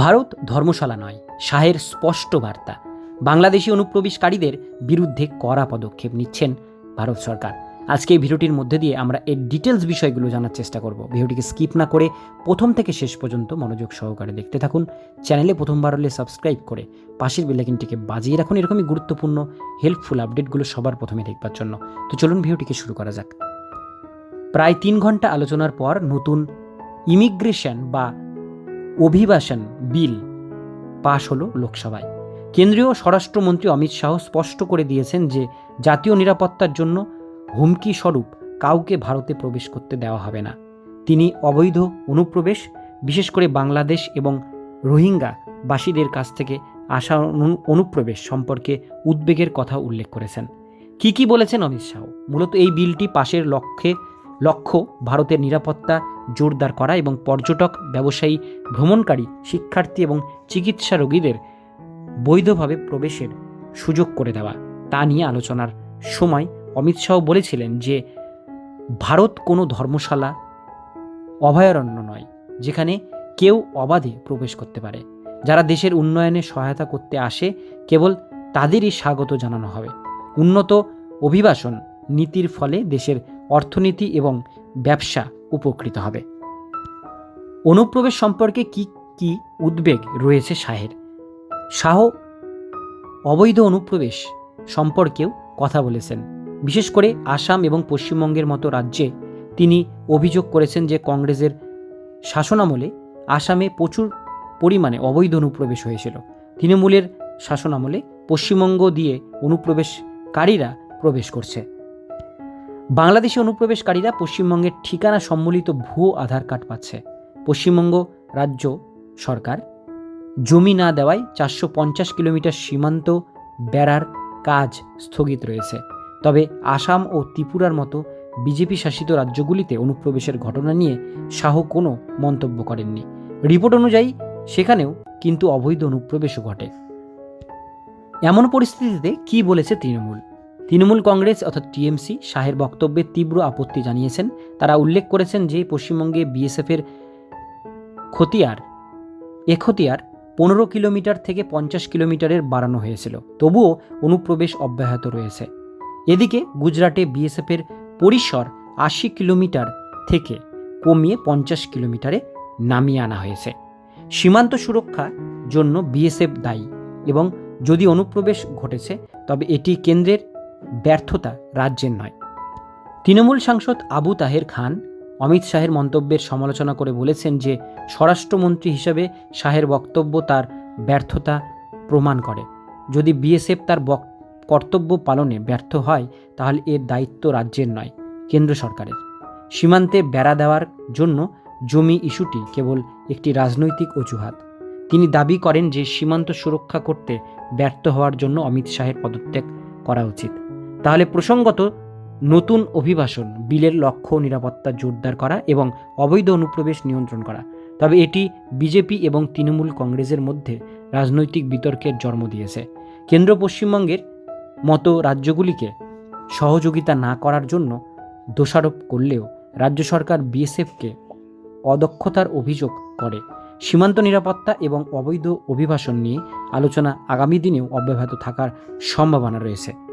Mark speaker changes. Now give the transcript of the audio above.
Speaker 1: ভারত ধর্মশালা নয়, শাহের স্পষ্ট বার্তা। বাংলাদেশি অনুপ্রবেশকারীদের বিরুদ্ধে কড়া পদক্ষেপ নিচ্ছেন ভারত সরকার। আজকে এই ভিডিওটির মধ্যে দিয়ে আমরা এর ডিটেলস বিষয়গুলো জানার চেষ্টা করব। ভিডিওটিকে স্কিপ না করে প্রথম থেকে শেষ পর্যন্ত মনোযোগ সহকারে দেখতে থাকুন। চ্যানেলে প্রথমবার হলে সাবস্ক্রাইব করে পাশের বেলাইকিনটিকে বাজিয়ে রাখুন। এরকমই গুরুত্বপূর্ণ হেল্পফুল আপডেটগুলো সবার প্রথমে দেখবার জন্য। তো চলুন ভিডিওটিকে শুরু করা যাক। প্রায় তিন ঘণ্টা আলোচনার পর নতুন ইমিগ্রেশন বা অভিবাসন বিল পাশ হলো লোকসভায়। কেন্দ্রীয় স্বরাষ্ট্রমন্ত্রী অমিত শাহ স্পষ্ট করে দিয়েছেন যে, জাতীয় নিরাপত্তার জন্য হুমকি স্বরূপ কাউকে ভারতে প্রবেশ করতে দেওয়া হবে না। তিনি অবৈধ অনুপ্রবেশ, বিশেষ করে বাংলাদেশ এবং রোহিঙ্গা বাসীদের কাছ থেকে আসা অনু- অনুপ্রবেশ সম্পর্কে উদ্বেগের কথা উল্লেখ করেছেন। কি কি বলেছেন অমিত শাহ? মূলত এই বিলটি পাশের লক্ষ্যে, লক্ষ্য ভারতের নিরাপত্তা জোরদার করা এবং পর্যটক, ব্যবসায়ী, ভ্রমণকারী, শিক্ষার্থী এবং চিকিৎসা রোগীদের বৈধভাবে প্রবেশের সুযোগ করে দেওয়া। তা নিয়ে আলোচনার সময় অমিত শাহ বলেছিলেন যে, ভারত কোনো ধর্মশালা অভয়ারণ্য নয়, যেখানে কেউ অবাধে প্রবেশ করতে পারে। যারা দেশের উন্নয়নে সহায়তা করতে আসে, কেবল তাদেরই স্বাগত জানানো হবে। উন্নত অভিবাসন নীতির ফলে দেশের অর্থনীতি এবং ব্যবসা উপকৃত হবে। অনুপ্রবেশ সম্পর্কে কি কি উদ্বেগ রয়েছে শাহের? শাহ অবৈধ অনুপ্রবেশ সম্পর্কেও কথা বলেছেন। বিশেষ করে আসাম এবং পশ্চিমবঙ্গের মতো রাজ্যে তিনি অভিযোগ করেছেন যে কংগ্রেসের শাসনামলে আসামে প্রচুর পরিমাণে অবৈধ অনুপ্রবেশ হয়েছিল। তৃণমূলের শাসনামলে পশ্চিমবঙ্গ দিয়ে অনুপ্রবেশকারীরা প্রবেশ করছে। বাংলাদেশি অনুপ্রবেশকারীরা পশ্চিমবঙ্গের ঠিকানা সম্বলিত ভুয়ো আধার কার্ড পাচ্ছে। পশ্চিমবঙ্গ রাজ্য সরকার। জমি না দেওয়ায় চারশো পঞ্চাশ কিলোমিটার সীমান্ত বেড়ার কাজ স্থগিত রয়েছে। তবে আসাম ও ত্রিপুরার মতো বিজেপি শাসিত রাজ্যগুলিতে অনুপ্রবেশের ঘটনা নিয়ে শাহ কোনো মন্তব্য করেননি। রিপোর্ট অনুযায়ী সেখানেও কিন্তু অবৈধ অনুপ্রবেশও ঘটে। এমন পরিস্থিতিতে কি বলেছে তৃণমূল? তৃণমূল কংগ্রেস অর্থাৎ টিএমসি শাহের বক্তব্যে তীব্র আপত্তি জানিয়েছেন। তারা উল্লেখ করেছেন যে, পশ্চিমবঙ্গে বিএসএফের খতিয়ার এখতিয়ার পনেরো কিলোমিটার থেকে পঞ্চাশ কিলোমিটারের বাড়ানো হয়েছিল। তবুও অনুপ্রবেশ অব্যাহত রয়েছে। এদিকে গুজরাটে বিএসএফের পরিসর আশি কিলোমিটার থেকে কমিয়ে পঞ্চাশ কিলোমিটারে নামিয়ে আনা হয়েছে। সীমান্ত সুরক্ষা জন্য বিএসএফ দায়ী এবং যদি অনুপ্রবেশ ঘটেছে, তবে এটি কেন্দ্রের ব্যর্থতা রাজ্যের নয়। তৃণমূল সাংসদ আবু তাহের খান অমিত শাহের মন্তব্যের সমালোচনা করে বলেছেন যে, স্বরাষ্ট্রমন্ত্রী হিসেবে শাহের বক্তব্য তার ব্যর্থতা প্রমাণ করে। যদি বিএসএফ তার কর্তব্য পালনে ব্যর্থ হয়, তাহলে এর দায়িত্ব রাজ্যের নয়, কেন্দ্র সরকারের। সীমান্তে বেড়া দেওয়ার জন্য জমি ইস্যুটি কেবল একটি রাজনৈতিক অজুহাত। তিনি দাবি করেন যে, সীমান্ত সুরক্ষা করতে ব্যর্থ হওয়ার জন্য অমিত শাহের পদত্যাগ করা উচিত। তাহলে প্রসঙ্গত, নতুন অভিবাসন, বিলের লক্ষ্য নিরাপত্তা জোরদার করা এবং অবৈধ অনুপ্রবেশ নিয়ন্ত্রণ করা। তবে এটি বিজেপি এবং তৃণমূল কংগ্রেসের মধ্যে রাজনৈতিক বিতর্কের জন্ম দিয়েছে। কেন্দ্র পশ্চিমবঙ্গের মতো রাজ্যগুলিকে সহযোগিতা না করার জন্য দোষারোপ করলেও রাজ্য সরকার বিএসএফকে অদক্ষতার অভিযোগ করে। সীমান্ত নিরাপত্তা এবং অবৈধ অভিবাসন নিয়ে আলোচনা আগামী দিনেও অব্যাহত থাকার সম্ভাবনা রয়েছে।